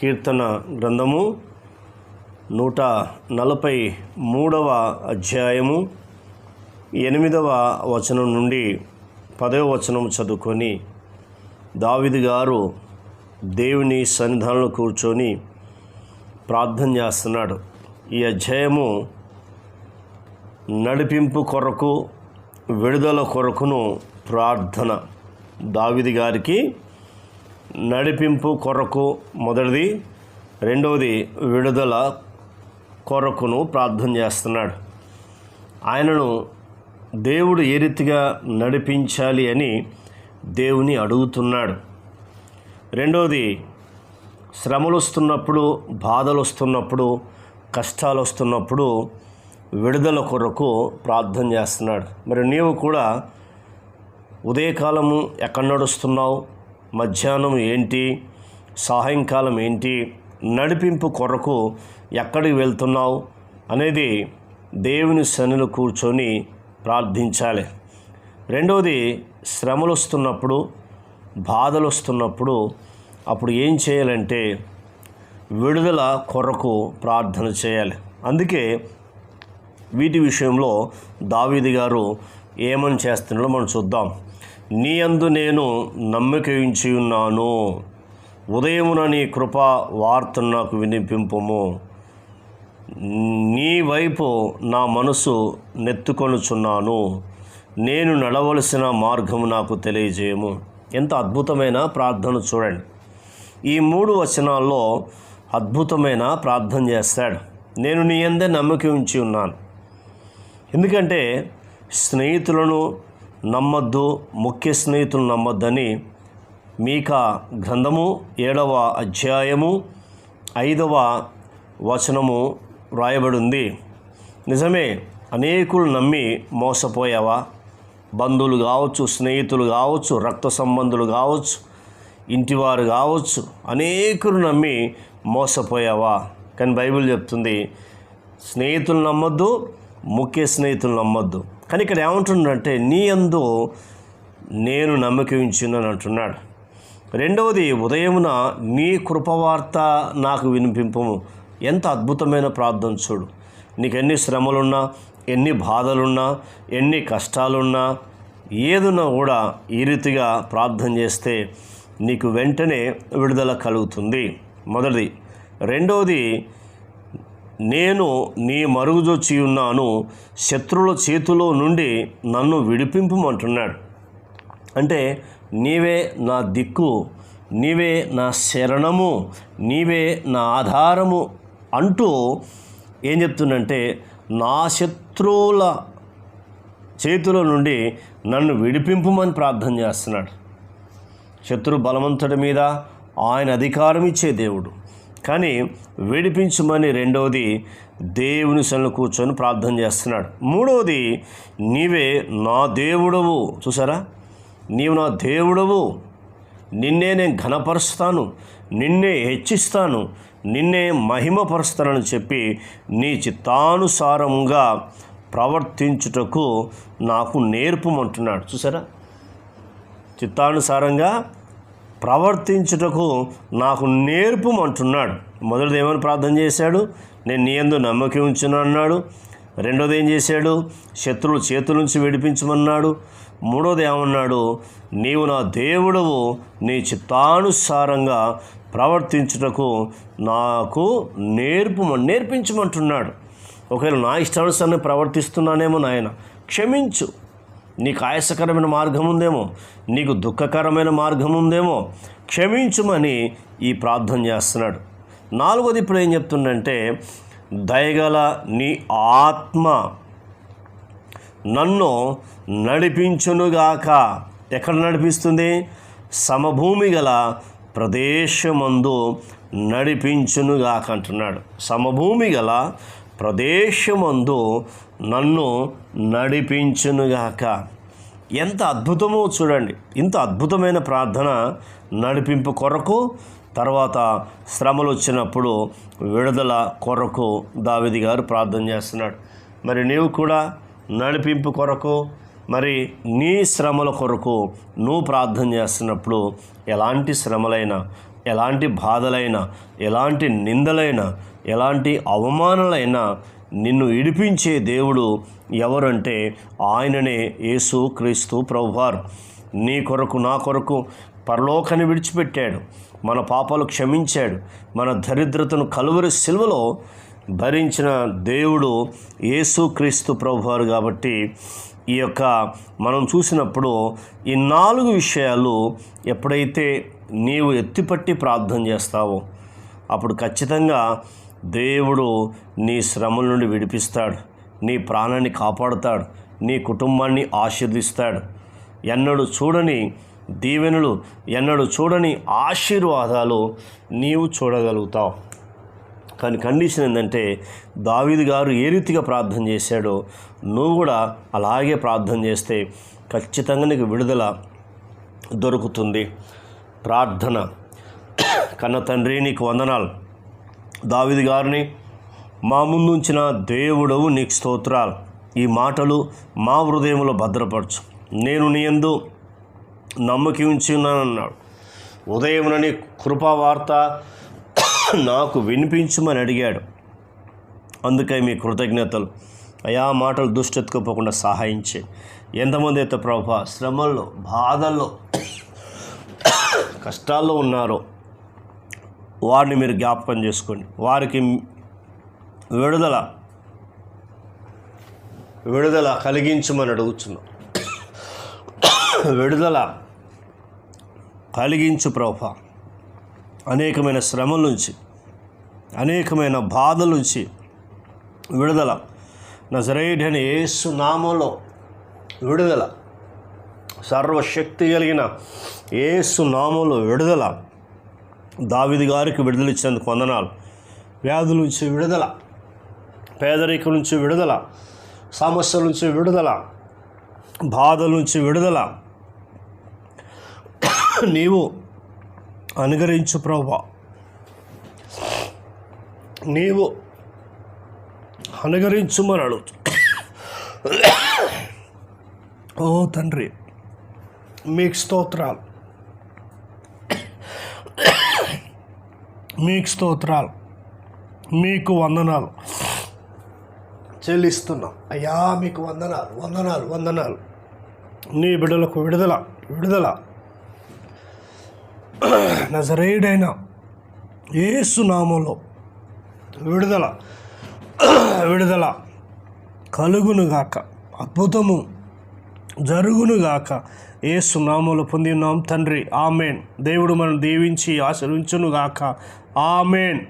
కీర్తన గ్రంథము నూట నలభై మూడవ అధ్యాయము ఎనిమిదవ వచనం నుండి పదవ వచనం చదువుకొని దావిది గారు దేవుని సన్నిధానంలో కూర్చొని ప్రార్థన చేస్తున్నాడు. ఈ అధ్యాయము నడిపింపు కొరకు విడుదల కొరకును ప్రార్థన. దావిది గారికి నడిపింపు కొరకు మొదటిది రెండవది విడుదల కొరకును ప్రార్థన చేస్తున్నాడు. ఆయనను దేవుడు ఏ రీతిగా నడిపించాలి అని దేవుని అడుగుతున్నాడు. రెండవది శ్రమలు వస్తున్నప్పుడు బాధలు వస్తున్నప్పుడు కష్టాలు వస్తున్నప్పుడు విడుదల కొరకు ప్రార్థన చేస్తున్నాడు. మరి నీవు కూడా ఉదయకాలము ఎక్కడ నడుస్తున్నావు? మధ్యాహ్నం ఏంటి? సాయంకాలం ఏంటి? నడిపింపు కొరకు ఎక్కడికి వెళ్తున్నావు? అనేది దేవుని శనులు కూర్చొని ప్రార్థించాలి. రెండవది శ్రమలు వస్తున్నప్పుడు బాధలు వస్తున్నప్పుడు అప్పుడు ఏం చేయాలంటే విడుదల కొరకు ప్రార్థన చేయాలి. అందుకే వీటి విషయంలో దావీది గారు ఏమని చేస్తున్నాడో మనం చూద్దాం. నీ అందు నేను నమ్మిక ఉంచి ఉన్నాను ఉదయమున నీ కృప వార్త నాకు వినిపింపము. నీ వైపు నా మనసు నెత్తుకొనుచున్నాను. నేను నడవలసిన మార్గము నాకు తెలియజేయము. ఎంత అద్భుతమైన ప్రార్థన చూడండి. ఈ మూడు వచనాల్లో అద్భుతమైన ప్రార్థన చేస్తాడు. నేను నీ అందే నమ్మకం ఉంచి ఉన్నాను ఎందుకంటే స్నేహితులను నమ్మద్దు ముఖ్య స్నేహితులు నమ్మద్దని మీకా గ్రంథము ఏడవ అధ్యాయము ఐదవ వచనము వ్రాయబడింది. నిజమే అనేకులు నమ్మి మోసపోయావా? బంధువులు కావచ్చు స్నేహితులు కావచ్చు రక్త సంబంధులు కావచ్చు ఇంటివారు కావచ్చు అనేకులు నమ్మి మోసపోయావా? కానీ బైబిల్ చెప్తుంది స్నేహితులు నమ్మొద్దు ముఖ్య స్నేహితులు నమ్మొద్దు. కానీ ఇక్కడ ఏమంటుండంటే నీ అందు నేను నమ్మకం ఉంచున్నాను అంటున్నాడు. రెండవది ఉదయమున నీ కృపవార్త నాకు వినిపింపము. ఎంత అద్భుతమైన ప్రార్థన చూడు. నీకు ఎన్ని శ్రమలున్నా ఎన్ని బాధలున్నా ఎన్ని కష్టాలున్నా ఏదున్నా కూడా ఈ రీతిగా ప్రార్థన చేస్తే నీకు వెంటనే విడుదల కలుగుతుంది. మొదటిది. రెండవది నేను నీ మరుగుజొచ్చి ఉన్నాను శత్రువుల చేతిలో నుండి నన్ను విడిపింపమంటున్నాడు. అంటే నీవే నా దిక్కు నీవే నా శరణము నీవే నా ఆధారము అంటూ ఏం చెప్తుందంటే నా శత్రువుల చేతుల నుండి నన్ను విడిపింపమని ప్రార్థన చేస్తున్నాడు. శత్రు బలవంతుడి మీద ఆయన అధికారం ఇచ్చే దేవుడు. కానీ విడిపించమని రెండవది దేవుని సన్ను కూర్చొని ప్రార్థన చేస్తున్నాడు. మూడవది నీవే నా దేవుడవు. చూసారా? నీవు నా దేవుడవు. నిన్నే నేను ఘనపరుస్తాను. నిన్నే హెచ్చిస్తాను. నిన్నే మహిమపరుస్తానని చెప్పి నీ చిత్తానుసారంగా ప్రవర్తించుటకు నాకు నేర్పమంటున్నాడు. చూసారా? చిత్తానుసారంగా ప్రవర్తించుటకు నాకు నేర్పమంటున్నాడు. మొదటిది ఏమని ప్రార్థన చేశాడు? నేను నీ ఎందు నమ్మకం ఉంచును అన్నాడు. రెండోది ఏం చేశాడు? శత్రువులు చేతుల నుంచి విడిపించమన్నాడు. మూడోది ఏమన్నాడు? నీవు నా దేవుడవు నీ చిత్తానుసారంగా ప్రవర్తించుటకు నాకు నేర్పు నేర్పించమంటున్నాడు. ఒకవేళ నా ఇష్టానుసారాన్ని ప్రవర్తిస్తున్నానేమో నాయన క్షమించు. నీకు ఆయాసకరమైన మార్గం ఉందేమో నీకు దుఃఖకరమైన మార్గం ఉందేమో క్షమించుమని ఈ ప్రార్థన చేస్తున్నాడు. నాలుగోది ఇప్పుడు ఏం చెప్తుండంటే దయగల నీ ఆత్మ నన్ను నడిపించునుగాక. ఎక్కడ నడిపిస్తుంది? సమభూమి గల ప్రదేశమందు నడిపించునుగాక అంటున్నాడు. సమభూమి గల ప్రదేశమందు నన్ను నడిపించునుగాక. ఎంత అద్భుతమో చూడండి. ఇంత అద్భుతమైన ప్రార్థన నడిపింపు కొరకు తర్వాత శ్రమలు వచ్చినప్పుడు విడుదల కొరకు దావిది గారు ప్రార్థన చేస్తున్నాడు. మరి నీవు కూడా నడిపింపు కొరకు మరి నీ శ్రమల కొరకు నువ్వు ప్రార్థన చేస్తున్నప్పుడు ఎలాంటి శ్రమలైనా ఎలాంటి బాధలైనా ఎలాంటి నిందలైనా ఎలాంటి అవమానాలైనా నిన్ను ఇడిపించే దేవుడు ఎవరంటే ఆయననే యేసు క్రీస్తు ప్రభువారు. నీ కొరకు నా కొరకు పరలోకాన్ని విడిచిపెట్టాడు. మన పాపాలు క్షమించాడు. మన దరిద్రతను కలువరి సిల్వలో భరించిన దేవుడు యేసు క్రీస్తు ప్రభువారు కాబట్టి ఈ యొక్క మనం చూసినప్పుడు ఈ నాలుగు విషయాలు ఎప్పుడైతే నీవు ఎత్తిపట్టి ప్రార్థన చేస్తావో అప్పుడు ఖచ్చితంగా దేవుడు నీ శ్రమల నుండి విడిపిస్తాడు. నీ ప్రాణాన్ని కాపాడుతాడు. నీ కుటుంబాన్ని ఆశీర్దిస్తాడు. ఎన్నడూ చూడని దీవెనలు ఎన్నడూ చూడని ఆశీర్వాదాలు నీవు చూడగలుగుతావు. కానీ కండిషన్ ఏంటంటే దావీదు గారు ఏ రీతిగా ప్రార్థన చేశాడో నువ్వు కూడా అలాగే ప్రార్థన చేస్తే ఖచ్చితంగా నీకు విడుదల దొరుకుతుంది. ప్రార్థన. కన్న తండ్రి నీకు వందనాలు. దావిది గారిని మా ముందుంచిన దేవుడవు నీకు స్తోత్రాలు. ఈ మాటలు మా హృదయంలో భద్రపరచు. నేను నీ ఎందు నమ్మకి ఉంచి ఉన్నానన్నాడు ఉదయమునని కృపావార్త నాకు వినిపించమని అడిగాడు. అందుకే మీ కృతజ్ఞతలు. అయా మాటలు దుష్టెత్తుకోపోకుండా సహాయించే. ఎంతమంది అయితే ప్రభా శ్రమల్లో బాధల్లో కష్టాల్లో ఉన్నారో వారిని మీరు జ్ఞాపకం చేసుకోండి. వారికి విడుదల విడుదల కలిగించమని అడుగుతున్నాం విడుదల కలిగించు ప్రభ. అనేకమైన శ్రమల నుంచి అనేకమైన బాధల నుంచి విడుదల. నజరేడని యేసు నామంలో విడుదల. సర్వశక్తి కలిగిన ఏసు నామంలో విడుదల. దావిది గారికి విడుదల ఇచ్చినందుకు వందనాలు. వ్యాధుల నుంచి విడుదల పేదరికం నుంచి విడుదల సమస్యల నుంచి విడుదల బాధల నుంచి విడుదల. నీవు అనుగరించు ప్రభా నీవు అనుగరించుమని అడుగుతు. ఓ తండ్రి మీకు స్తోత్రాలు. మీకు స్తోత్రాలు మీకు వందనాలు. చెల్లిస్తున్నాం. అయ్యా మీకు వందనాలు వందనాలు వందనాలు. నీ బిడ్డలకు విడుదల విడుదల. నజరేయుడైన ఏసు నామంలో విడుదల విడుదల కలుగునుగాక. అద్భుతము జరుగునుగాక ఏసు నామంలో పొందినాం తండ్రి. ఆమెన్. దేవుడు మనం దీవించి ఆశీర్వించునుగాక ఆమెన్.